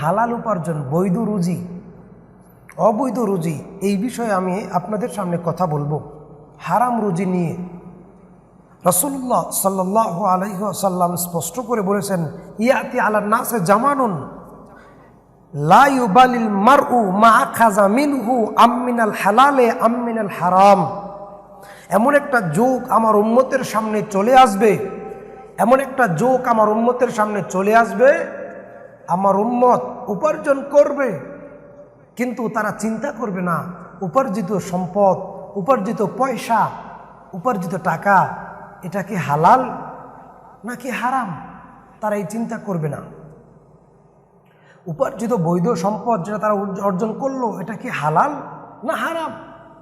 হালাল উপার্জন, বৈধ রুজি, অবৈধ রুজি, এই বিষয়ে আমি আপনাদের সামনে কথা বলব। হারাম রুজি নিয়ে। রসুল্লাহ সাল্লাহ আলহ্লাম স্পষ্ট করে বলেছেন, ইয়াতি আলা নাসে জামানুন লাইবালিল মারউ মা খাজা মিনহু আমিনাল হালালে আমিনাল হারাম। এমন একটা যোগ আমার উম্মতের সামনে চলে আসবে, এমন একটা যোগ আমার উম্মতের সামনে চলে আসবে আমার উম্মত উপার্জন করবে। কিন্তু তারা চিন্তা করবে না, উপার্জিত সম্পদ, উপার্জিত পয়সা, উপার্জিত টাকা, এটা কি হালাল নাকি হারাম? তারা এই চিন্তা করবে না। উপার্জিত বৈধ সম্পদ যেটা তারা অর্জন করল, এটা কি হালাল না হারাম?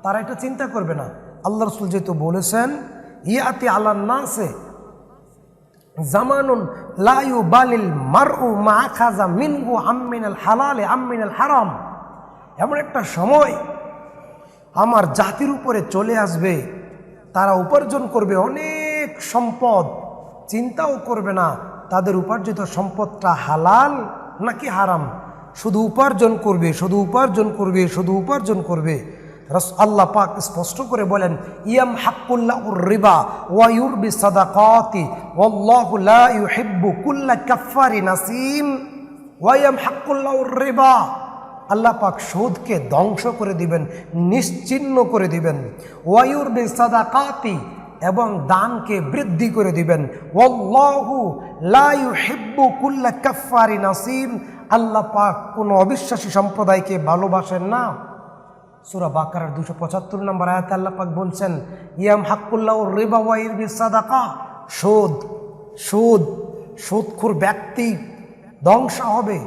তারা এটা চিন্তা করবে না। আল্লাহ রসুল যেহেতু বলেছেন, ইয়াতি আল্লাহ নাসে জামানুন লায়ু বালিল মারউ মা খাজা মিনহু আম্মিনাল হালালে আম্মিনাল হারাম। এমন একটা সময় আমার জাতির উপরে চলে আসবে, তারা উপার্জন করবে অনেক সম্পদ, চিন্তাও করবে না, তাদের উপার্জিত সম্পদটা হালাল নাকি হারাম? শুধু উপার্জন করবে, শুধু উপার্জন করবে, শুধু উপার্জন করবে। রস আল্লাহ পাক স্পষ্ট করে বলেন, ইয়াম হাক্কুল্লাহ রিবা ওয়ায়ুর বি সাদাকাতি, ওয়াল্লাহু লা ইউহিব্বু কুল্লা কাফফারি নাসিম। ওয়ায়াম হাক্কুল্লাহ রিবা, আল্লাহ পাক সুদকে ধ্বংস করে দিবেন, নিশ্চিন্ন করে দিবেন। ওয়ায়ুর বি সাদাকাতি, এবং দানকে বৃদ্ধি করে দিবেন। ওয়াল্লাহু লা ইউহিব্বু কুল্লা কাফফারি নাসিম, আল্লাহ পাক কোনো অবিশ্বাসী সম্প্রদায়কে ভালোবাসেন না। সুরা বাকারার দুশো পঁচাত্তর নম্বর আয়াত আল্লাহ পাক বলছেন, ইয়াম হাক্কুল্লাহ রিবা ওয়াইর বিসাদাকা সুদ সুদ, সুদখুর ব্যক্তি ধ্বংস হবে,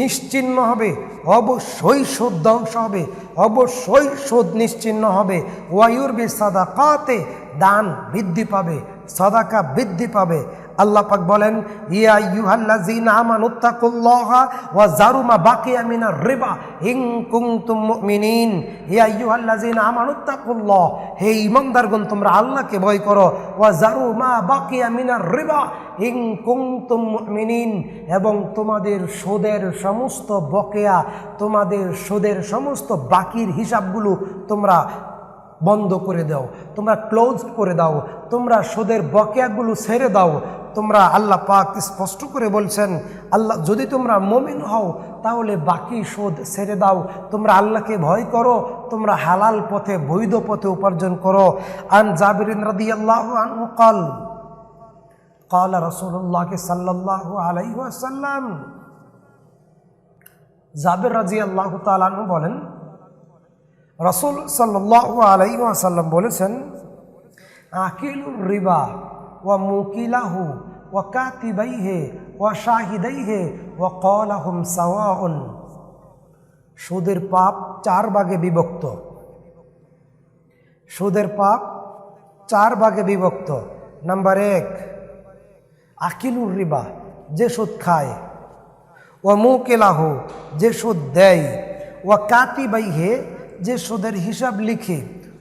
নিশ্চিন্ন হবে, অবশ্যই সুদ ধ্বংস হবে, অবশ্যই সুদ নিশ্চিন্ন হবে। ওয়ায়ুর বি সাদাকাতে দান বৃদ্ধি পাবে, সদাকা বৃদ্ধি পাবে। আল্লাহ পাক বলেন, ইয়া ইউহাল্লাযিনা আমানুত্তাকুল্লাহা ওয়া জারুমা বাকিয়া মিনার রিবা ইন কুনতুম মুমিনিন। ইয়া ইউহাল্লাযিনা আমানুত্তাকুল্লাহ হে ঈমানদারগণ, তোমরা আল্লাহকে ভয় করো। ওয়া জারুমা বাকিয়া মিনার রিবা ইন কুনতুম মুমিনিন। এবং তোমাদের সুদের সমস্ত বকেয়া, তোমাদের সুদের সমস্ত বাকির হিসাবগুলো তোমরা বন্ধ করে দাও তোমরা ক্লোজ করে দাও তোমরা সুদের বকেয়াগুলো ছেড়ে দাও তোমরা আল্লাহ পাক স্পষ্ট করে বলছেন আল্লাহ যদি তোমরা মমিন হও তাহলে বাকি সুদ ছেড়ে দাও তোমরা আল্লাহকে ভয় করো তোমরা হালাল পথে বৈধ পথে উপার্জন করো আন জাবিরিন রাদি আল্লাহ আনহু কাল قال رسول الله صلى الله عليه وسلم জাবির রাজি আল্লাহ তালু বলেন রসুল সাল্লাহ আলাইসাল্লাম বলেছেন, আকিলুর রিবা ওয়া মুকিলাহু ওয়া কাতিবাইহে ওয়া শাহিদাইহে ওয়া কলাহুম সাওয়াউন। সুদের পাপ চার ভাগে বিভক্ত। সুদের পাপ চার ভাগে বিভক্ত। নাম্বার এক, আকিলুর রিবা, যে সুদ খায়। ও মুকেলাহ, যে সুদ দেয়। ও কাতিবাইহে যে সুদের হিসাব লিখে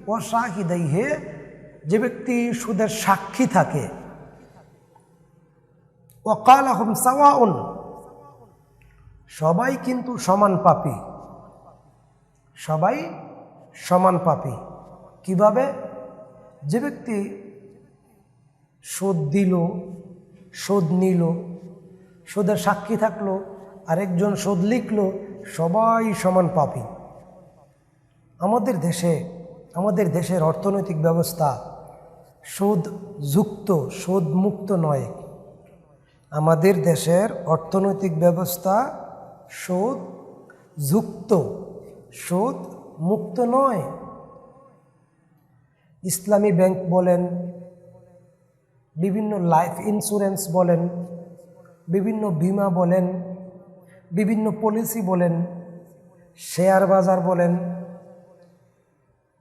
ও শাহিদাইহে যে ব্যক্তি সুদের সাক্ষী থাকে ও কাল আহম সাওয়াউন, সবাই কিন্তু সমান পাপি। সবাই সমান পাপি। কীভাবে? যে ব্যক্তি সুদ দিল, সুদ নিল, সুদের সাক্ষী থাকল, আরেকজন সুদ লিখলো, সবাই সমান পাপি। আমাদের দেশে, আমাদের দেশের অর্থনৈতিক ব্যবস্থা সুদ যুক্ত সুদ মুক্ত নয়। আমাদের দেশের অর্থনৈতিক ব্যবস্থা সুদ যুক্ত সুদ মুক্ত নয়। ইসলামী ব্যাংক বলেন, বিভিন্ন লাইফ ইন্স্যুরেন্স বলেন, বিভিন্ন বিমা বলেন, বিভিন্ন পলিসি বলেন, শেয়ার বাজার বলেন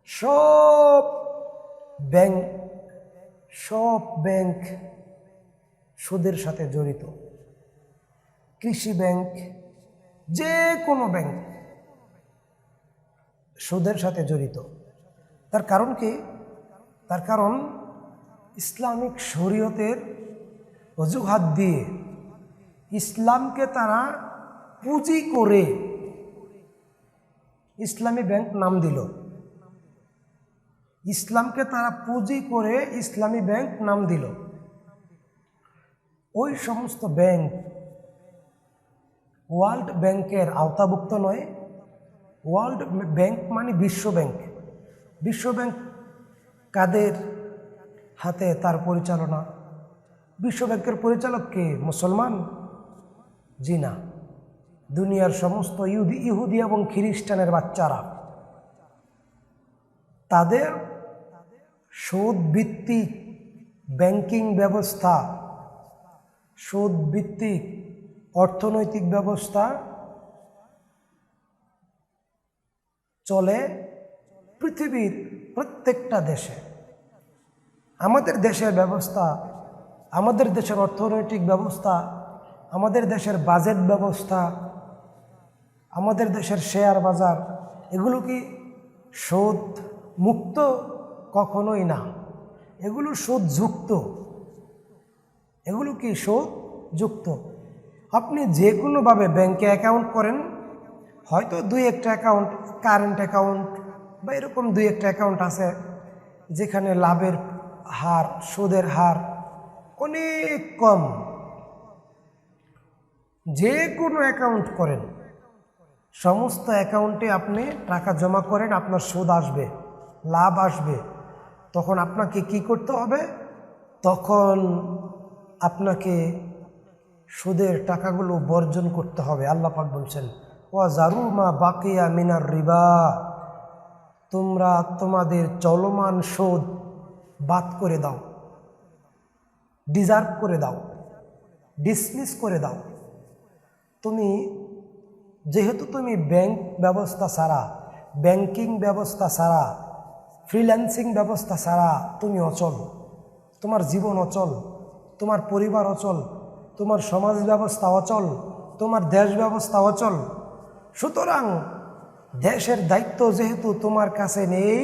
সব ব্যাংক সব ব্যাংক সুদের সাথে জড়িত। কৃষি ব্যাংক, যে কোনো ব্যাংক সুদের সাথে জড়িত। তার কারণ কি? তার কারণ ইসলামিক শরীয়তের অজুহাত দিয়ে ইসলামকে তারা পুঁজি করে ইসলামী ব্যাংক নাম দিল। ইসলামকে তারা পুঁজি করে ইসলামী ব্যাংক নাম দিল। ওই সমস্ত ব্যাংক ওয়ার্ল্ড ব্যাংকের আওতাভুক্ত নয়, ওয়ার্ল্ড ব্যাংক মানে বিশ্ব ব্যাংক। বিশ্ব ব্যাংক কাদের হাতে তার পরিচালনা? বিশ্ব ব্যাংকের পরিচালক কে? মুসলমান? জি না। দুনিয়ার সমস্ত ইহুদি ইহুদি এবং খ্রিস্টানের বাচ্চারা। তাদের সুদ ভিত্তিক ব্যাংকিং ব্যবস্থা সুদ ভিত্তিক অর্থনৈতিক ব্যবস্থা চলে পৃথিবীর প্রত্যেকটা দেশে। আমাদের দেশের ব্যবস্থা, আমাদের দেশের অর্থনৈতিক ব্যবস্থা, আমাদের দেশের বাজেট ব্যবস্থা, আমাদের দেশের শেয়ার বাজার, এগুলো কি সুদ মুক্ত কখনোই না। এগুলো সুদ যুক্ত এগুলো কি সুদ যুক্ত আপনি যে কোনোভাবে ব্যাংকে অ্যাকাউন্ট করেন, হয়তো দুই একটা অ্যাকাউন্ট কারেন্ট অ্যাকাউন্ট বা এরকম দুই একটা অ্যাকাউন্ট আছে যেখানে লাভের হার সুদের হার অনেক কম। যে কোনো অ্যাকাউন্ট করেন, সমস্ত অ্যাকাউন্টে আপনি টাকা জমা করেন, আপনার সুদ আসবে, লাভ আসবে। তখন আপনাকে কি করতে হবে? তখন আপনাকে সুদের টাকাগুলো বর্জন করতে হবে, আল্লাহ পাক বলছেন। ও জারু মা বাকিয়া মিনার রিবা, তোমরা তোমাদের চলমান সুদ বাদ করে দাও, ডিজার্ভ করে দাও, ডিসমিস করে দাও। তুমি, যেহেতু তুমি ব্যাংক ব্যবস্থা ছাড়া, ব্যাংকিং ব্যবস্থা ছাড়া ফ্রিল্যান্সিং ব্যবস্থা ছাড়া তুমি অচল। তোমার জীবন অচল, তোমার পরিবার অচল, তোমার সমাজ ব্যবস্থা অচল, তোমার দেশ ব্যবস্থা অচল। সুতরাং দেশের দায়িত্ব যেহেতু তোমার কাছে নেই,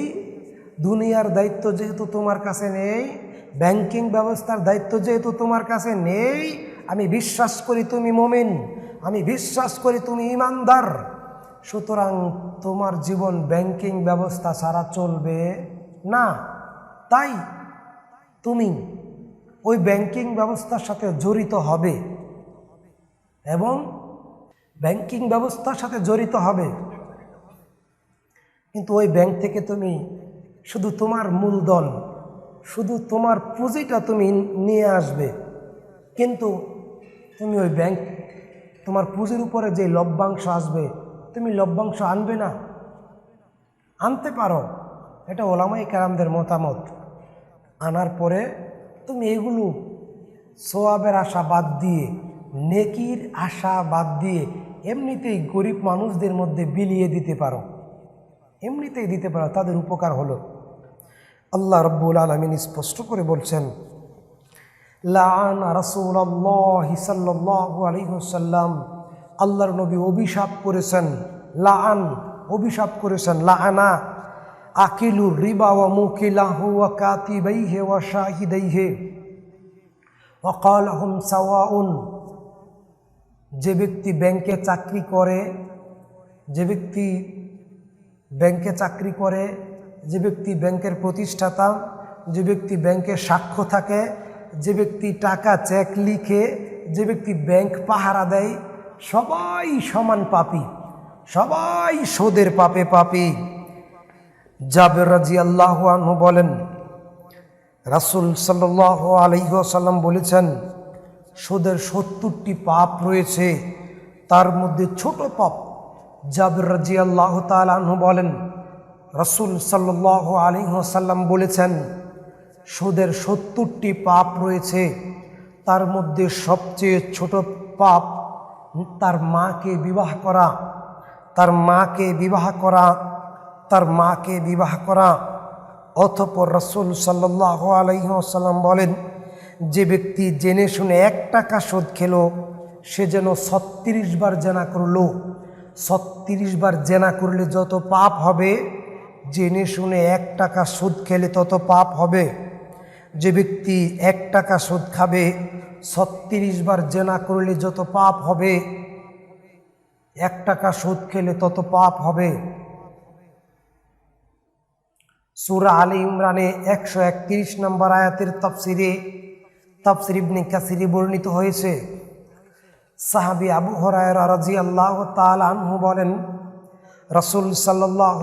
দুনিয়ার দায়িত্ব যেহেতু তোমার কাছে নেই, ব্যাংকিং ব্যবস্থার দায়িত্ব যেহেতু তোমার কাছে নেই, আমি বিশ্বাস করি তুমি মোমেন, আমি বিশ্বাস করি তুমি ইমানদার। সুতরাং তোমার জীবন ব্যাংকিং ব্যবস্থা ছাড়া চলবে না। তাই তুমি ওই ব্যাংকিং ব্যবস্থার সাথে জড়িত হবে এবং ব্যাংকিং ব্যবস্থার সাথে জড়িত হবে। কিন্তু ওই ব্যাংক থেকে তুমি শুধু তোমার মূলধন, শুধু তোমার পুঁজিটা তুমি নিয়ে আসবে। কিন্তু তুমি ওই ব্যাংক, তোমার পুঁজির উপরে যে লভ্যাংশ আসবে তুমি লভ্যাংশ আনবে না। আনতে পারো। এটা ওলামাই কারামদের মতামত। আনার পরে তুমি এগুলো সোয়াবের আশা বাদ দিয়ে, নেকির আশা বাদ দিয়ে এমনিতেই গরিব মানুষদের মধ্যে বিলিয়ে দিতে পারো। এমনিতেই দিতে পারো, তাদের উপকার হলো। আল্লাহ রব্বুল আলমিন স্পষ্ট করে বলছেন লান রাসূলুল্লাহ সাল্লাল্লাহু আলাইহি ওয়াসাল্লাম আল্লাহর নবী অভিশাপ করেছেন, লাআন, অভিশাপ করেছেন, লাআনা, আকিলু রিবা ওয়া মুকিলাহু ওয়া কাতিবাইহি ওয়া শাহিদাইহি। ওয়া ক্বালাহুম সাওয়াউন, যে ব্যক্তি ব্যাংকে চাকরি করে, যে ব্যক্তি ব্যাংকে চাকরি করে, যে ব্যক্তি ব্যাংকের প্রতিষ্ঠাতা, যে ব্যক্তি ব্যাংকে সাক্ষ্য থাকে, যে ব্যক্তি টাকা, চেক লিখে, যে ব্যক্তি ব্যাংক পাহারা দেয় সবাই সমান পাপি, সবাই সোদের পাপে পাপি। জাবের রাজি আল্লাহ আনহু বলেন, রাসুল সাল্লাহ আলহিহাসাল্লাম বলেছেন, সুদের সত্তরটি পাপ রয়েছে, তার মধ্যে ছোট পাপ। জাবির রাজি আল্লাহ তালু বলেন, রসুল সাল্লাহ আলিহাসাল্লাম বলেছেন, সুদের সত্তরটি পাপ রয়েছে, তার মধ্যে সবচেয়ে ছোট পাপ তার মাকে বিবাহ করা, তার মাকে বিবাহ করা, তার মাকে বিবাহ করা। অথপর রসুল সাল্লাহ আলহিহাসাল্লাম বলেন, যে ব্যক্তি জেনে শুনে এক টাকা শোধ খেল, সে যেন ছত্রিশ বার জেনা করল। ছত্রিশ বার জেনা করলে যত পাপ হবে, জেনে শুনে এক টাকা সুদ খেলে তত পাপ হবে। যে ব্যক্তি এক টাকা সুদ খাবে ছত্রিশ বার জেনা করলে যত পাপ হবে, এক টাকা সুদ খেলে তত পাপ হবে। সুরা আলী ইমরানে একশো একত্রিশ নম্বর আয়াতের তফসিরে, তফসির ইবনে কাসিরে বর্ণিত হয়েছে। সাহাবি আবু হরায় রাজি আল্লাহ তাল আনহু বলেন, রসুল সাল্লাহ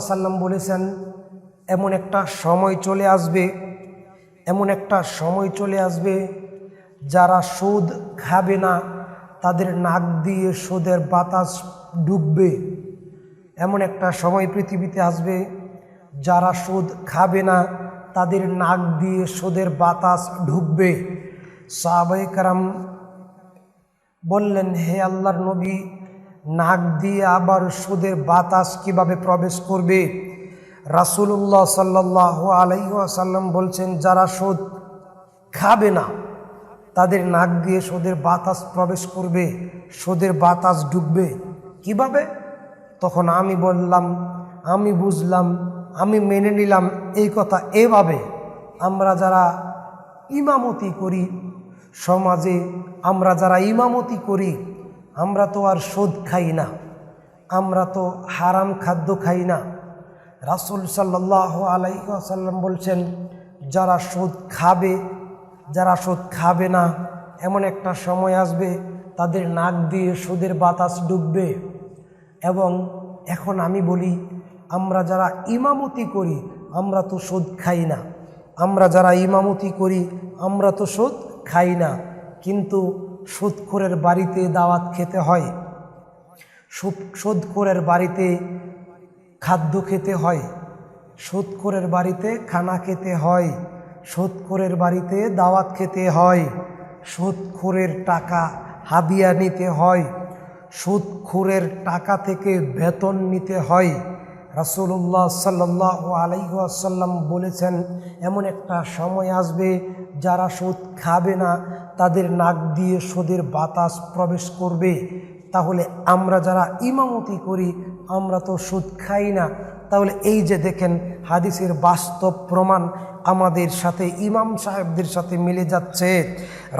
আসাল্লাম বলেছেন, এমন একটা সময় চলে আসবে, এমন একটা সময় চলে আসবে যারা সুদ খাবে না, তাদের নাক দিয়ে সুদের বাতাস ডুববে। এমন একটা সময় পৃথিবীতে আসবে, যারা সুদ খাবে না, তাদের নাক দিয়ে সুদের বাতাস ঢুকবে সাহাবাই কারাম বললেন, হে আল্লাহর নবী, নাক দিয়ে আবার সুদের বাতাস কীভাবে প্রবেশ করবে? রাসুল্লাহ সাল্লাহ আলাইসাল্লাম বলছেন, যারা সুদ খাবে না তাদের নাক দিয়ে সোদের বাতাস প্রবেশ করবে, সোদের বাতাস ডুববে। কীভাবে? তখন আমি বললাম, আমি বুঝলাম, আমি মেনে নিলাম এই কথা এভাবে। আমরা যারা ইমামতি করি, সমাজে আমরা যারা ইমামতি করি, আমরা তো আর সুদ খাই না, আমরা তো হারাম খাদ্য খাই না। রাসুল সাল্লাহ আলাইসাল্লাম বলছেন, যারা সুদ খাবে যারা সুদ খাবে না, এমন একটা সময় আসবে তাদের নাক দিয়ে সুদের বাতাস ডুববে। এবং এখন আমি বলি, আমরা যারা ইমামতি করি, আমরা তো সুদ খাই না। আমরা যারা ইমামতি করি, আমরা তো সুদ খাই না। কিন্তু সুদখোরের বাড়িতে দাওয়াত খেতে হয়। সুদখোরের বাড়িতে খাদ্য খেতে হয়। সুদখোরের বাড়িতে খানা খেতে হয়। সুদখোরের বাড়িতে দাওয়াত খেতে হয়। সুদখোরের টাকা হাদিয়া নিতে হয়। সুদখোরের টাকা থেকে বেতন নিতে হয়। রাসুল্লাহ সাল্লাহ আলাইসাল্লাম বলেছেন, এমন একটা সময় আসবে যারা সুদ খাবে না, তাদের নাক দিয়ে সুদের বাতাস প্রবেশ করবে। তাহলে আমরা যারা ইমামতি করি, আমরা তো সুদ খাই না। তাহলে এই যে দেখেন হাদিসের বাস্তব প্রমাণ আমাদের সাথে, ইমাম সাহেবদের সাথে মিলে যাচ্ছে।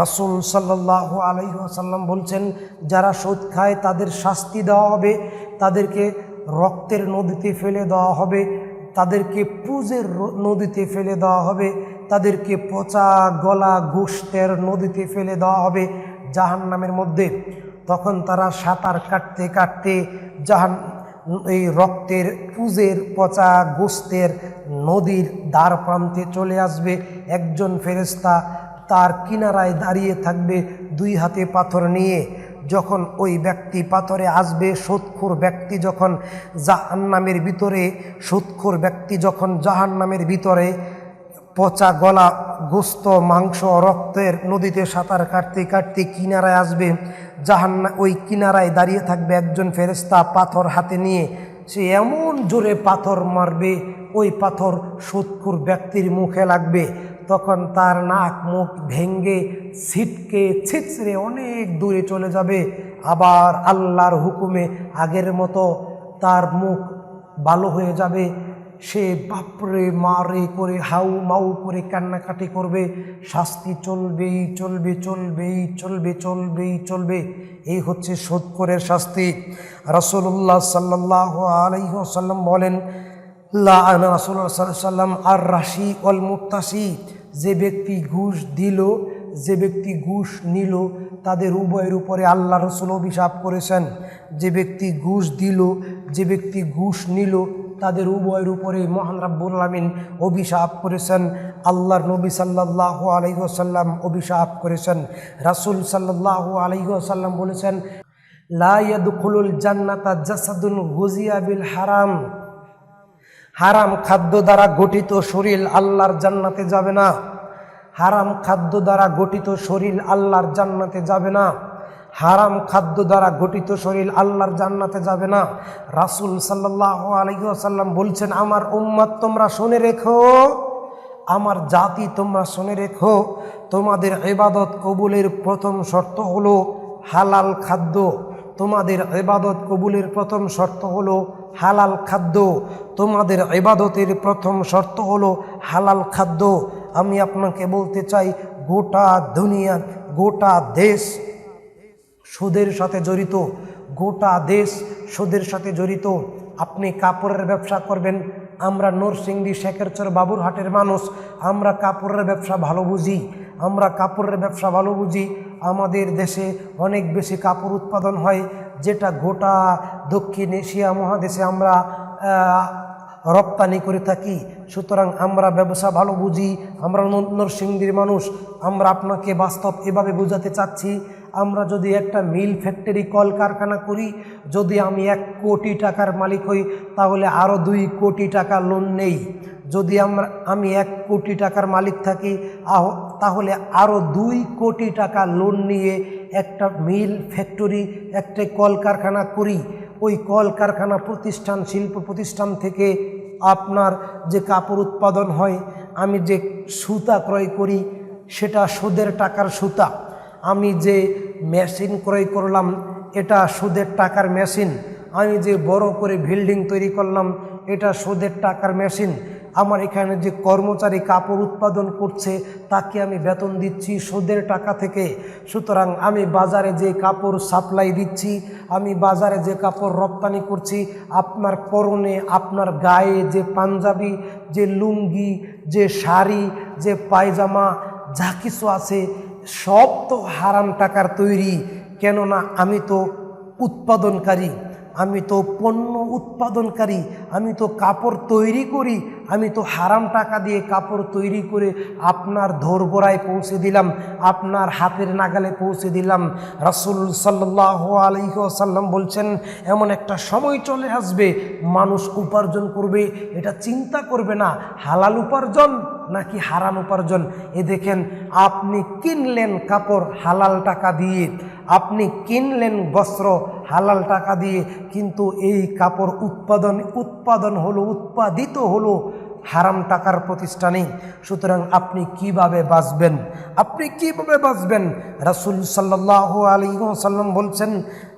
রসুল সাল্লাহ আলহাসাল্লাম বলছেন, যারা সুদ খায় তাদের শাস্তি দেওয়া হবে, তাদেরকে রক্তের নদীতে ফেলে দেওয়া হবে, তাদেরকে পুজের নদীতে ফেলে দেওয়া হবে, তাদেরকে পচা গলা গোষ্ঠের নদীতে ফেলে দেওয়া হবে জাহান নামের মধ্যে। তখন তারা সাঁতার কাটতে কাটতে জাহান এই রক্তের পুজের পচা গোস্তের নদীর দ্বার প্রান্তে চলে আসবে একজন ফেরেস্তা তার কিনারায় দাঁড়িয়ে থাকবে দুই হাতে পাথর নিয়ে। যখন ওই ব্যক্তি পাথরে আসবে সুৎখুর ব্যক্তি যখন জাহান্নামের ভিতরে সুৎখুর ব্যক্তি যখন জাহান্নামের ভিতরে পচা গলা, গোস্ত, মাংস, রক্তের নদীতে সাঁতার কাটতে কাটতে কিনারায় আসবে। জাহান্না ওই কিনারায় দাঁড়িয়ে থাকবে একজন ফেরেস্তা পাথর হাতে নিয়ে। সে এমন জোরে পাথর মারবে, ওই পাথর সুৎখুর ব্যক্তির মুখে লাগবে। তখন তার নাক, মুখ ভেঙ্গে ছিটকে ছিচড়ে অনেক দূরে চলে যাবে। আবার আল্লাহর হুকুমে আগের মতো তার মুখ ভালো হয়ে যাবে। সে বাপরে, মারে করে, হাউ মাউ করে কান্নাকাটি করবে। শাস্তি চলবেই, চলবে চলবেই চলবে চলবেই, চলবে। এই হচ্ছে সোদকরের শাস্তি। রসুল্লাহ সাল্লাহ আলহ্লাম বলেন সাল্লাম আর রাশি অল মুক্তাসি যে ব্যক্তি ঘুষ দিল, যে ব্যক্তি ঘুষ নিল, তাদের উভয়ের উপরে আল্লাহ রসুল অভিশাপ করেছেন। যে ব্যক্তি ঘুষ দিল, যে ব্যক্তি ঘুষ নিল তাদের উভয়ের উপরে মহান রাব্বুল আলমিন অভিশাপ করেছেন। আল্লাহর নবী সাল্লাহ আলহিহাসাল্লাম অভিশাপ করেছেন। রাসুল সাল্লাহ আলহিহাসাল্লাম বলেছেন লাইয়াদুল জান্নাতা জাসাদুল গুজিয়া বিল হারাম। হারাম খাদ্য দ্বারা গঠিত শরীর আল্লাহর জান্নাতে যাবে না। হারাম খাদ্য দ্বারা গঠিত শরীর আল্লাহর জান্নাতে যাবে না। হারাম খাদ্য দ্বারা গঠিত শরীর আল্লাহর জান্নাতে যাবে না। রাসুল সাল্লাহ আলহিহাসাল্লাম বলছেন, আমার উম্মাদ তোমরা শুনে রেখো, আমার জাতি তোমরা শুনে রেখো। তোমাদের এবাদত কবুলের প্রথম শর্ত হলো হালাল খাদ্য। তোমাদের এবাদত কবুলের প্রথম শর্ত হলো হালাল খাদ্য। তোমাদের এবাদতের প্রথম শর্ত হলো হালাল খাদ্য। আমি আপনাকে বলতে চাই, গোটা দুনিয়া গোটা দেশ সুদের সাথে জড়িত, গোটা দেশ সুদের সাথে জড়িত। আপনি কাপড়ের ব্যবসা করবেন, আমরা নরসিংদী শেখেরচর বাবুরহাটের মানুষ, আমরা কাপড়ের ব্যবসা ভালো বুঝি, আমরা কাপড়ের ব্যবসা ভালো বুঝি। আমাদের দেশে অনেক বেশি কাপড় উৎপাদন হয়, যেটা গোটা দক্ষিণ এশিয়া মহাদেশে আমরা রপ্তানি করে থাকি। সুতরাং আমরা ব্যবসা ভালো বুঝি, আমরা নরসিংদীর মানুষ, আমরা আপনাকে বাস্তব এভাবে বোঝাতে চাচ্ছি। আমরা যদি একটা মিল ফ্যাক্টরি, কলকারখানা করি, যদি আমি এক কোটি টাকার মালিক হই, তাহলে আরও দুই কোটি টাকা লোন নেই। যদি আমরা, আমি এক কোটি টাকার মালিক থাকি তাহলে আরও দুই কোটি টাকা লোন নিয়ে একটা মিল ফ্যাক্টরি, একটা কলকারখানা করি। ওই কলকারখানা প্রতিষ্ঠান, শিল্প প্রতিষ্ঠান থেকে আপনার যে কাপড় উৎপাদন হয়, আমি যে সুতা ক্রয় করি, সেটা সুদের টাকার সুতা। আমি যে মেশিন ক্রয় করলাম, এটা সুদের টাকার মেশিন। আমি যে বড় করে বিল্ডিং তৈরি করলাম, এটা সুদের টাকার মেশিন। আমার এখানে যে কর্মচারী কাপড় উৎপাদন করছে, তাকে আমি বেতন দিচ্ছি সুদের টাকা থেকে। সুতরাং আমি বাজারে যে কাপড় সাপ্লাই দিচ্ছি, আমি বাজারে যে কাপড় রপ্তানি করছি, আপনার পরনে, আপনার গায়ে যে পাঞ্জাবি, যে লুঙ্গি, যে শাড়ি, যে পায়জামা, যা কিছু আছে সব তো হারাম টাকার তৈরি, কেননা আমি তো উৎপাদনকারী, আমি তো পণ্য উৎপাদনকারী, আমি তো কাপড় তৈরি করি, আমি তো হারাম টাকা দিয়ে কাপড় তৈরি করে আপনার ধরগোড়ায় পৌঁছে দিলাম, আপনার হাতের নাগালে পৌঁছে দিলাম। রাসুল সাল্লাহ আলহিসাল্লাম বলছেন, এমন একটা সময় চলে আসবে, মানুষ উপার্জন করবে, এটা চিন্তা করবে না, হালাল উপার্জন। নাকি হারাম উপার্জন? এ দেখেন আপনি কিনলেন কাপড় হালাল টাকা দিয়ে আপনি কিনলেন বস্ত্র, হালাল টাকা দিয়ে, কিন্তু এই কাপড় উৎপাদন উৎপাদন হলো, উৎপাদিত হলো হারাম টাকার প্রতিষ্ঠানে। সুতরাং আপনি কীভাবে বাঁচবেন? আপনি কীভাবে বাঁচবেন? রাসুল সাল্লাহ সাল্লাম বলছেন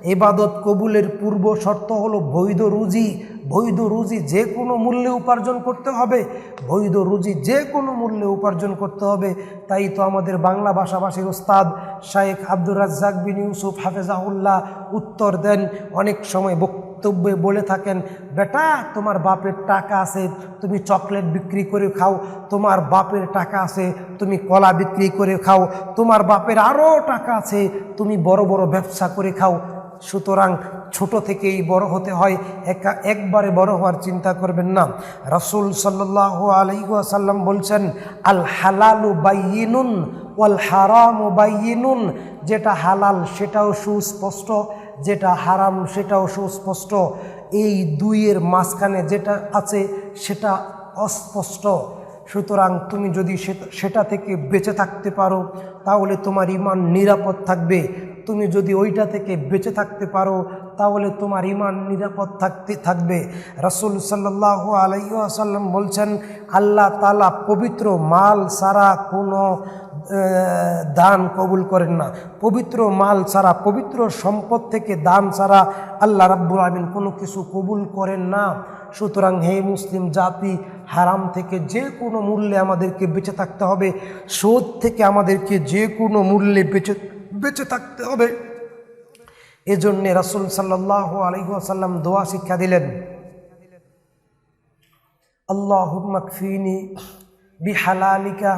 এবাদত কবুলের পূর্ব শর্ত হলো বৈধ রুজি। বৈধ রুজি যে কোনো মূল্যে উপার্জন করতে হবে। বৈধ রুজি যে কোনো মূল্যে উপার্জন করতে হবে। তাই তো আমাদের বাংলা ভাষাভাষীর ওস্তাদ শায়েখ আব্দুর রাজ্জাক বিন ইউসুফ হাফেজাউল্লাহ উত্তর দেন। অনেক সময় বক্তব্যে বলে থাকেন, বেটা, তোমার বাপের টাকা আছে, তুমি চকলেট বিক্রি করে খাও। তোমার বাপের টাকা আছে, তুমি কলা বিক্রি করে খাও। তোমার বাপের আরও টাকা আছে, তুমি বড় বড় ব্যবসা করে খাও। সুতরাং ছোট থেকেই বড় হতে হয়, একা একবারে বড় হওয়ার চিন্তা করবেন না। রাসুল সাল্লাহ আলাইসাল্লাম বলছেন, আল হালালু বাইনুন ওয়াল হারাম বাইনুন যেটা হালাল সেটাও সুস্পষ্ট, যেটা হারাম সেটাও সুস্পষ্ট। এই দুইয়ের মাঝখানে যেটা আছে সেটা অস্পষ্ট। সুতরাং তুমি যদি সেটা থেকে বেঁচে থাকতে পারো, তাহলে তোমার ইমান নিরাপদ থাকবে। তুমি যদি ওইটা থেকে বেঁচে থাকতে পারো, তাহলে তোমার ইমান নিরাপদ থাকতে থাকবে। রাসুল সাল্লাহ আলাইসাল্লাম বলছেন, আল্লাহ তালা পবিত্র মাল সারা কোনো দান কবুল করেন না। পবিত্র মাল ছাড়া, পবিত্র সম্পদ থেকে দান ছাড়া আল্লাহ রাব্বুল আমিন কোনো কিছু কবুল করেন না। সুতরাং হে মুসলিম জাতি, হারাম থেকে যে কোনো মূল্যে আমাদেরকে বেঁচে থাকতে হবে। সুদ থেকে আমাদেরকে যে কোনো মূল্যে বেঁচে বেঁচে থাকতে হবে। এজন্যে রাসুল সাল্লাহ আলহিহাসাল্লাম দোয়া শিক্ষা দিলেন আল্লাহ মকফিনি বিহালালিকা,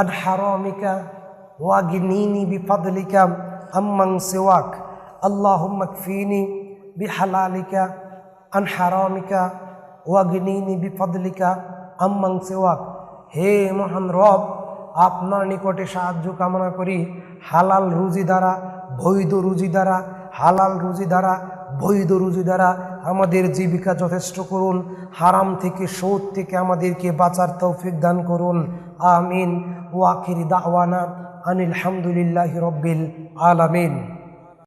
আন হারমিকা ওয়াগিনিনি বিফাদলিকা আম্মাং সেওয়াক। আল্লাহ মকফিনি বিহালালিকা, আন হারমিকা ওয়াগিনিনি বিফাদলিকা আম্মাং সেওয়াক। হে মহান রব আপনার নিকটে সাহায্য কামনা করি। হালাল রুজি দ্বারা, বৈধ রুজি দ্বারা, হালাল রুজি দ্বারা, বৈধ রুজি দ্বারা আমাদের জীবিকা যথেষ্ট করুন। হারাম থেকে সৌদ থেকে আমাদেরকে বাঁচার তৌফিক দান করুন। আমিন। ওয়াকির দাওয়ানা আনিল হামদুলিল্লাহ রব্বিল আলামিন।